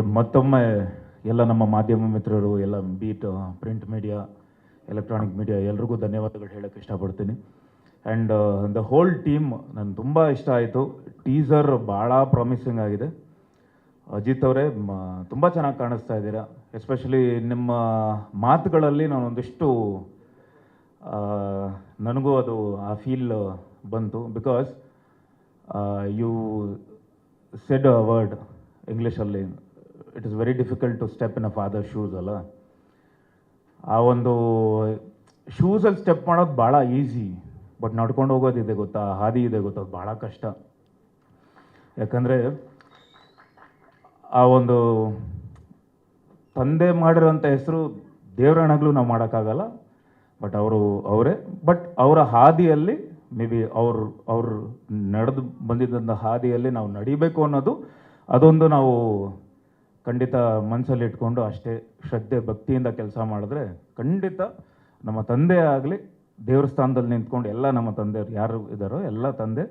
Okay, ಮತ್ತೊಮ್ಮೆ ಎಲ್ಲ ನಮ್ಮ ಮಾಧ್ಯಮ ಮಿತ್ರರು, ಎಲ್ಲ beat print media electronic media ಎಲ್ರಿಗೂ ಧನ್ಯವಾದಗಳು ಹೇಳಕ್ಕೆ ಇಷ್ಟಪಡ್ತೀನಿ. ಆ್ಯಂಡ್ ದ ಹೋಲ್ ಟೀಮ್ ನನಗೆ ತುಂಬ ಇಷ್ಟ ಆಯಿತು. ಟೀಸರ್ ಭಾಳ ಪ್ರಾಮಿಸಿಂಗ್ ಆಗಿದೆ. ಅಜಿತ್ ಅವರೇ ತುಂಬ ಚೆನ್ನಾಗಿ ಕಾಣಿಸ್ತಾ ಇದ್ದೀರಾ. ಎಸ್ಪೆಷಲಿ ನಿಮ್ಮ ಮಾತುಗಳಲ್ಲಿ ನಾನೊಂದಿಷ್ಟು ನನಗೂ ಅದು, ಆ ಫೀಲ್ ಬಂತು. Because you said a word ಇಂಗ್ಲೀಷಲ್ಲಿ it is very difficult to step in a father shoes ಅಲ್ಲ? ಆ ಒಂದು ಶೂಸಲ್ಲಿ ಸ್ಟೆಪ್ ಮಾಡೋದು ಭಾಳ ಈಸಿ ಬಟ್ ನಡ್ಕೊಂಡು ಹೋಗೋದಿದೆ ಗೊತ್ತಾ? ಹಾದಿ ಇದೆ ಗೊತ್ತಾ? ಅದು ಭಾಳ ಕಷ್ಟ. ಯಾಕಂದರೆ ಆ ಒಂದು ತಂದೆ ಮಾಡಿರೋಂಥ ಹೆಸರು ದೇವರಣಗಳು ನಾವು ಮಾಡೋಕ್ಕಾಗಲ್ಲ. ಬಟ್ ಅವರು ಅವರೇ ಬಟ್ ಅವರ ಹಾದಿಯಲ್ಲಿ ಮೇ ಬಿ ಅವರು ಅವರು ನಡೆದು ಬಂದಿದ್ದಂಥ ಹಾದಿಯಲ್ಲಿ ನಾವು ನಡಿಬೇಕು ಅನ್ನೋದು ಅದೊಂದು ನಾವು ಖಂಡಿತ ಮನಸ್ಸಲ್ಲಿ ಇಟ್ಕೊಂಡು ಅಷ್ಟೇ ಶ್ರದ್ಧೆ, ಭಕ್ತಿಯಿಂದ ಕೆಲಸ ಮಾಡಿದ್ರೆ ಖಂಡಿತ ನಮ್ಮ ತಂದೆ ಆಗಲಿ, ದೇವ್ರ ಸ್ಥಾನದಲ್ಲಿ ನಿಂತ್ಕೊಂಡು ಎಲ್ಲ ನಮ್ಮ ತಂದೆಯವರು ಯಾರು ಇದ್ದಾರೋ ಎಲ್ಲ ತಂದೆ,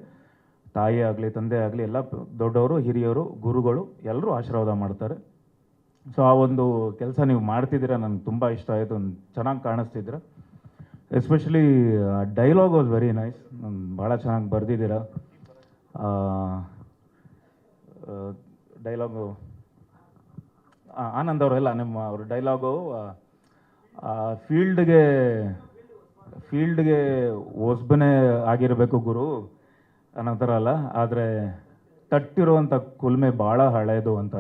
ತಾಯಿ ಆಗಲಿ, ತಂದೆ ಆಗಲಿ, ಎಲ್ಲ ದೊಡ್ಡವರು, ಹಿರಿಯರು, ಗುರುಗಳು ಎಲ್ಲರೂ ಆಶೀರ್ವಾದ ಮಾಡ್ತಾರೆ. ಸೊ ಆ ಒಂದು ಕೆಲಸ ನೀವು ಮಾಡ್ತಿದ್ದೀರಾ ನನಗೆ ತುಂಬ ಇಷ್ಟ ಆಯಿತು ಚೆನ್ನಾಗಿ ಕಾಣಿಸ್ತಿದ್ದೀರ. Especially dialogue was very nice ಭಾಳ ಚೆನ್ನಾಗಿ ಬರೆದಿದ್ದೀರಾ. ಡೈಲಾಗು ಆನಂದ್ ಎಲ್ಲ ನಿಮ್ಮ ಅವ್ರ ಡೈಲಾಗು ಫೀಲ್ಡ್ಗೆ ಫೀಲ್ಡ್ಗೆ ಹೊಸ್ಬನೇ ಆಗಿರಬೇಕು ಗುರು ಅನ್ನೋ ಥರ ಅಲ್ಲ, ಆದರೆ ತಟ್ಟಿರುವಂಥ ಕುಲ್ಮೆ ಭಾಳ ಹಳೆಯದು ಅಂತ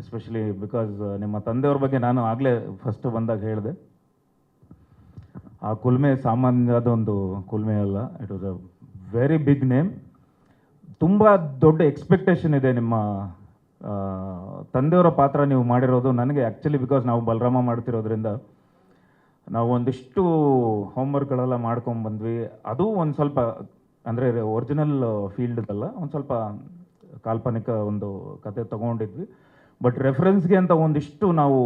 ಎಸ್ಪೆಷಲಿ ಬಿಕಾಸ್ ನಿಮ್ಮ ತಂದೆಯವ್ರ ಬಗ್ಗೆ ನಾನು ಆಗಲೇ ಫಸ್ಟ್ ಬಂದಾಗ ಹೇಳಿದೆ. ಆ ಕುಲ್ಮೆ ಸಾಮಾನ್ಯದ ಒಂದು ಕುಲ್ಮೆ ಅಲ್ಲ it was a very big name ತುಂಬ ದೊಡ್ಡ ಎಕ್ಸ್ಪೆಕ್ಟೇಷನ್ ಇದೆ ನಿಮ್ಮ ತಂದೆಯವರ ಪಾತ್ರ ನೀವು ಮಾಡಿರೋದು ನನಗೆ ಆ್ಯಕ್ಚುಲಿ ಬಿಕಾಸ್ ನಾವು ಬಲರಾಮ ಮಾಡ್ತಿರೋದ್ರಿಂದ ನಾವು ಒಂದಿಷ್ಟು ಹೋಮ್ವರ್ಕ್ಗಳೆಲ್ಲ ಮಾಡ್ಕೊಂಬಂದ್ವಿ ಅದು ಒಂದು ಸ್ವಲ್ಪ, ಅಂದರೆ ಒರಿಜಿನಲ್ ಫೀಲ್ಡ್ದಲ್ಲ ಒಂದು ಸ್ವಲ್ಪ ಕಾಲ್ಪನಿಕ ಒಂದು ಕತೆ ತಗೊಂಡಿದ್ವಿ. ಬಟ್ ರೆಫರೆನ್ಸ್ಗೆ ಅಂತ ಒಂದಿಷ್ಟು ನಾವು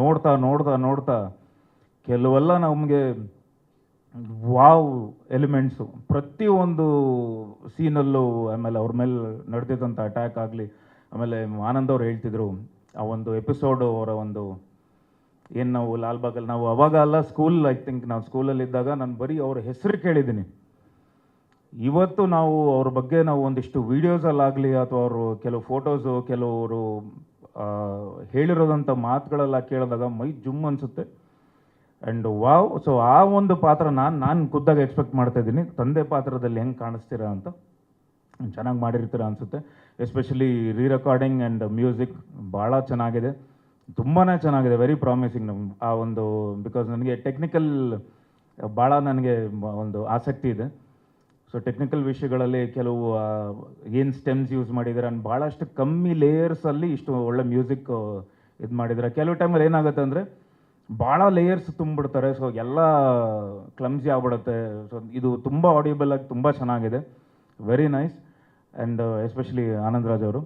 ನೋಡ್ತಾ ನೋಡ್ತಾ ನೋಡ್ತಾ ಕೆಲವೆಲ್ಲ ನಮಗೆ ವಾವ್ ಎಲಿಮೆಂಟ್ಸು. ಪ್ರತಿಯೊಂದು ಸೀನಲ್ಲೂ ಆಮೇಲೆ ಅವ್ರ ಮೇಲೆ ನಡೆದಿದ್ದಂಥ ಅಟ್ಯಾಕ್ ಆಗಲಿ ಆಮೇಲೆ ಆನಂದ್ ಅವ್ರು ಹೇಳ್ತಿದ್ರು, ಆ ಒಂದು ಎಪಿಸೋಡು ಅವರ ಒಂದು ಏನು ನಾವು ಲಾಲ್ಬಾಗಲ್ಲಿ ನಾವು ಅವಾಗ ಅಲ್ಲ ಸ್ಕೂಲ್ ಐ ಥಿಂಕ್ ನಾವು ಸ್ಕೂಲಲ್ಲಿದ್ದಾಗ ನಾನು ಬರೀ ಅವ್ರ ಹೆಸರು ಕೇಳಿದ್ದೀನಿ. ಇವತ್ತು ನಾವು ಅವ್ರ ಬಗ್ಗೆ ನಾವು ಒಂದಿಷ್ಟು ವೀಡಿಯೋಸಲ್ಲಾಗಲಿ ಅಥವಾ ಅವರು ಕೆಲವು ಫೋಟೋಸು ಕೆಲವರು ಹೇಳಿರೋದಂಥ ಮಾತುಗಳೆಲ್ಲ ಕೇಳಿದಾಗ ಮೈ ಜುಮ್ ಅನಿಸುತ್ತೆ. ಆ್ಯಂಡ್ ವಾವ್ ಸೊ ಆ ಒಂದು ಪಾತ್ರ ನಾನು ನಾನು ಖುದ್ದಾಗ ಎಕ್ಸ್ಪೆಕ್ಟ್ ಮಾಡ್ತಾ ಇದ್ದೀನಿ. ತಂದೆ ಪಾತ್ರದಲ್ಲಿ ಹೆಂಗೆ ಕಾಣಿಸ್ತೀರಾ ಅಂತ. ಚೆನ್ನಾಗಿ ಮಾಡಿರ್ತೀರ ಅನಿಸುತ್ತೆ. Especially re recording and music ಭಾಳ ಚೆನ್ನಾಗಿದೆ. ತುಂಬಾ ಚೆನ್ನಾಗಿದೆ. ವೆರಿ ಪ್ರಾಮಿಸಿಂಗ್ ನಮ್ಮ ಆ ಒಂದು ಬಿಕಾಸ್ ನನಗೆ ಟೆಕ್ನಿಕಲ್ ಭಾಳ ನನಗೆ ಒಂದು ಆಸಕ್ತಿ ಇದೆ. ಸೊ ಟೆಕ್ನಿಕಲ್ ವಿಷಯಗಳಲ್ಲಿ ಕೆಲವು ಏನು ಸ್ಟೆಮ್ಸ್ ಯೂಸ್ ಮಾಡಿದ್ದಾರೆ ಅಂಡ್ ಭಾಳಷ್ಟು ಕಮ್ಮಿ ಲೇಯರ್ಸಲ್ಲಿ ಇಷ್ಟು ಒಳ್ಳೆ ಮ್ಯೂಸಿಕ್ ಇದು ಮಾಡಿದ್ದಾರೆ ಕೆಲವು ಟೈಮಲ್ಲಿ ಏನಾಗುತ್ತೆ ಅಂದರೆ ಭಾಳ ಲೇಯರ್ಸ್ ತುಂಬಿಡ್ತಾರೆ. ಸೊ ಎಲ್ಲ ಕ್ಲಮ್ಸಿ ಆಗ್ಬಿಡುತ್ತೆ. ಸೊ ಇದು ತುಂಬ ಆಡಿಯಬಲ್ ಆಗಿ ತುಂಬ ಚೆನ್ನಾಗಿದೆ. Very nice and especially Anand Raj ಅವರು.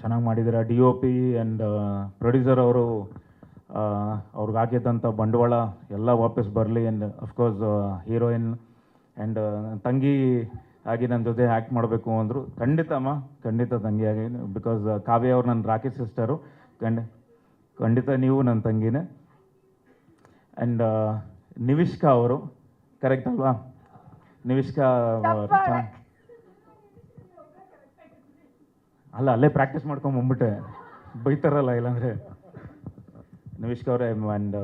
ಚೆನ್ನಾಗಿ ಮಾಡಿದ್ದಾರೆ D O P and producer ಅವರು ಅವ್ರಿಗೆ ಹಾಕಿದ್ದಂಥ ಬಂಡವಾಳ ಎಲ್ಲ ವಾಪಸ್ ಬರಲಿ. ಆ್ಯಂಡ್ ಅಫ್ಕೋರ್ಸ್ ಹೀರೋಯಿನ್ ಆ್ಯಂಡ್ ತಂಗಿ ಆಗಿ ನನ್ನ ಜೊತೆ ಆ್ಯಕ್ಟ್ ಮಾಡಬೇಕು ಅಂದರು. ಖಂಡಿತ ಅಮ್ಮ ಖಂಡಿತ ತಂಗಿಯಾಗಿ ಬಿಕಾಸ್ ಕಾವ್ಯ ಅವರು ನನ್ನ ರಾಕಿ ಸಿಸ್ಟರು ಖಂಡ ಖಂಡಿತ ನೀವು ನನ್ನ ತಂಗಿನೇ. ಆ್ಯಂಡ್ ನಿವಿಷ್ಕಾ ಅವರು ಕರೆಕ್ಟ್ ಅಲ್ವಾ? ನಿವಿಷ್ಕಾ ಅವ್ರು ಚೆನ್ನಾಗಿ ಅಲ್ಲ, ಅಲ್ಲೇ ಪ್ರಾಕ್ಟೀಸ್ ಮಾಡ್ಕೊಂಡು ಬಂದ್ಬಿಟ್ಟೆ. ಬೈತಾರಲ್ಲ, ಇಲ್ಲಾಂದರೆ. ನಿವಿಷ್ಕ ಅವರೇ ಆ್ಯಂಡ್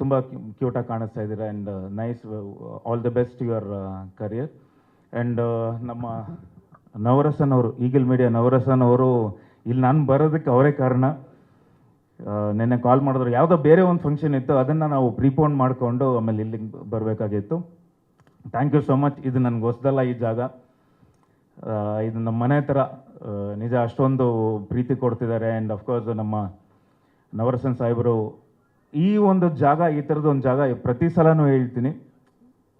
ತುಂಬ ಕ್ಯೂಟಾಗಿ ಕಾಣಿಸ್ತಾ ಇದ್ದೀರಾ and nice all the best your career and ನಮ್ಮ ನವರಸನ್ ಅವರು, ಈಗಲ್ ಮೀಡಿಯಾ ನವರಸನ್ ಅವರು, ಇಲ್ಲಿ ನಾನು ಬರೋದಕ್ಕೆ ಅವರೇ ಕಾರಣ. ನಿನ್ನೆ ಕಾಲ್ ಮಾಡಿದ್ರು, ಯಾವುದೋ ಬೇರೆ ಒಂದು ಫಂಕ್ಷನ್ ಇತ್ತು, ಅದನ್ನು ನಾವು ಪ್ರೀಪೋನ್ ಮಾಡಿಕೊಂಡು ಆಮೇಲೆ ಇಲ್ಲಿಗೆ ಬರಬೇಕಾಗಿತ್ತು. ಥ್ಯಾಂಕ್ ಯು ಸೊ ಮಚ್ ಇದು ನನಗೆ ಹೊಸದಲ್ಲ ಈ ಜಾಗ. ಇದು ನಮ್ಮ ಮನೆ ಥರ ನಿಜ ಅಷ್ಟೊಂದು ಪ್ರೀತಿ ಕೊಡ್ತಿದ್ದಾರೆ. ಆ್ಯಂಡ್ ಅಫ್ಕೋರ್ಸ್ ನಮ್ಮ ನವರಸನ್ ಸಾಹೇಬರು ಈ ಒಂದು ಜಾಗ, ಈ ಥರದ ಒಂದು ಜಾಗ ಪ್ರತಿ ಸಲನೂ ಹೇಳ್ತೀನಿ.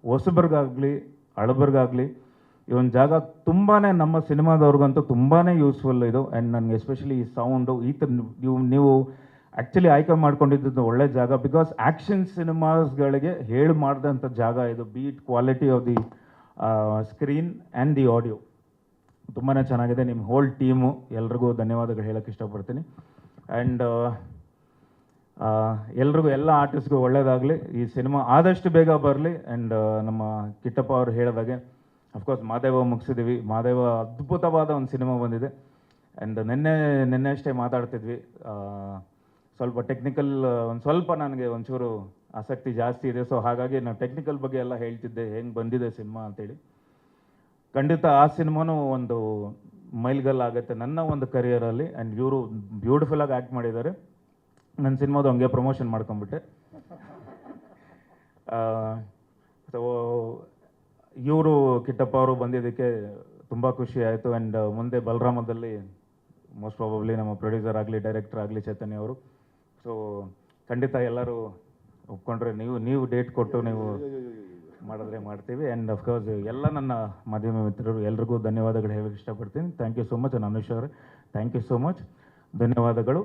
ಹೊಸಬರ್ಗಾಗಲಿ ಹಳಬರ್ಗಾಗಲಿ ಈ ಒಂದು ಜಾಗ ತುಂಬಾ ನಮ್ಮ ಸಿನಿಮಾದವ್ರಿಗಂತೂ ತುಂಬಾ ಯೂಸ್ಫುಲ್ ಇದು. ಆ್ಯಂಡ್ ನನಗೆ ಎಸ್ಪೆಷಲಿ ಈ ಸೌಂಡು ಈ ಥರ ನೀವು ನೀವು ಆ್ಯಕ್ಚುಲಿ ಆಯ್ಕೆ ಮಾಡ್ಕೊಂಡಿದ್ದು ಒಳ್ಳೆ ಜಾಗ. ಬಿಕಾಸ್ ಆ್ಯಕ್ಷನ್ ಸಿನಿಮಾಸ್ಗಳಿಗೆ ಹೇಳಿ ಮಾಡಿದಂಥ ಜಾಗ ಇದು. Beat quality of the screen and the audio ತುಂಬಾ ಚೆನ್ನಾಗಿದೆ. ನಿಮ್ಮ ಹೋಲ್ ಟೀಮು ಎಲ್ರಿಗೂ ಧನ್ಯವಾದಗಳು ಹೇಳೋಕ್ಕೆ ಇಷ್ಟಪಡ್ತೀನಿ. ಆ್ಯಂಡ್ ಎಲ್ರಿಗೂ, ಎಲ್ಲ ಆರ್ಟಿಸ್ಟ್ಗೂ ಒಳ್ಳೇದಾಗಲಿ. ಈ ಸಿನಿಮಾ ಆದಷ್ಟು ಬೇಗ ಬರಲಿ. ಆ್ಯಂಡ್ ನಮ್ಮ ಕಿಟ್ಟಪ್ಪ ಅವರು ಹೇಳಿದಾಗೆ ಅಫ್ಕೋರ್ಸ್ ಮಾದೇವ ಮುಗಿಸಿದ್ದೀವಿ ಮಾದೇವ ಅದ್ಭುತವಾದ ಒಂದು ಸಿನಿಮಾ ಬಂದಿದೆ. ಆ್ಯಂಡ್ ನಿನ್ನೆ ನಿನ್ನೆ ಅಷ್ಟೇ ಮಾತಾಡ್ತಿದ್ವಿ. ಸ್ವಲ್ಪ ಟೆಕ್ನಿಕಲ್ ಒಂದು ಸ್ವಲ್ಪ ನನಗೆ ಒಂಚೂರು ಆಸಕ್ತಿ ಜಾಸ್ತಿ ಇದೆ. ಸೊ ಹಾಗಾಗಿ ನಾನು ಟೆಕ್ನಿಕಲ್ ಬಗ್ಗೆ ಎಲ್ಲ ಹೇಳ್ತಿದ್ದೆ. ಹೆಂಗೆ ಬಂದಿದೆ ಸಿನಿಮಾ ಅಂತೇಳಿ. ಖಂಡಿತ ಆ ಸಿನಿಮಾನು ಒಂದು ಮೈಲ್ಗಲ್ ಆಗುತ್ತೆ ನನ್ನ ಒಂದು ಕರಿಯರಲ್ಲಿ ಆ್ಯಂಡ್ ಇವರು ಬ್ಯೂಟಿಫುಲ್ ಆಗಿ ಆ್ಯಕ್ಟ್ ಮಾಡಿದ್ದಾರೆ. ನನ್ನ ಸಿನಿಮಾದು ಹಂಗೆ ಪ್ರಮೋಷನ್ ಮಾಡ್ಕೊಂಬಿಟ್ಟೆ ಸೊ ಇವರು ಕಿಟ್ಟಪ್ಪ ಅವರು ಬಂದಿದ್ದಕ್ಕೆ ತುಂಬ ಖುಷಿ ಆಯಿತು. ಆ್ಯಂಡ್ ಮುಂದೆ ಬಲರಾಮದಲ್ಲಿ ಮೋಸ್ಟ್ ಪ್ರಾಬಬ್ಲಿ ನಮ್ಮ ಪ್ರೊಡ್ಯೂಸರ್ ಆಗಲಿ ಡೈರೆಕ್ಟರ್ ಆಗಲಿ ಚೈತನ್ಯ ಅವರು. ಸೊ ಖಂಡಿತ ಎಲ್ಲರೂ ಒಪ್ಕೊಂಡ್ರೆ ನೀವು ನೀವು ಡೇಟ್ ಕೊಟ್ಟು ನೀವು ಮಾಡಿದ್ರೆ ಮಾಡ್ತೀವಿ. ಆ್ಯಂಡ್ ಅಫ್ಕೋರ್ಸ್ ಎಲ್ಲ ನನ್ನ ಮಾಧ್ಯಮ ಮಿತ್ರರು ಎಲ್ರಿಗೂ ಧನ್ಯವಾದಗಳು ಹೇಳಕ್ಕೆ ಇಷ್ಟಪಡ್ತೀನಿ. Thank you so much Anush ಅವರೇ. ಥ್ಯಾಂಕ್ ಯು ಸೊ ಮಚ್ ಧನ್ಯವಾದಗಳು.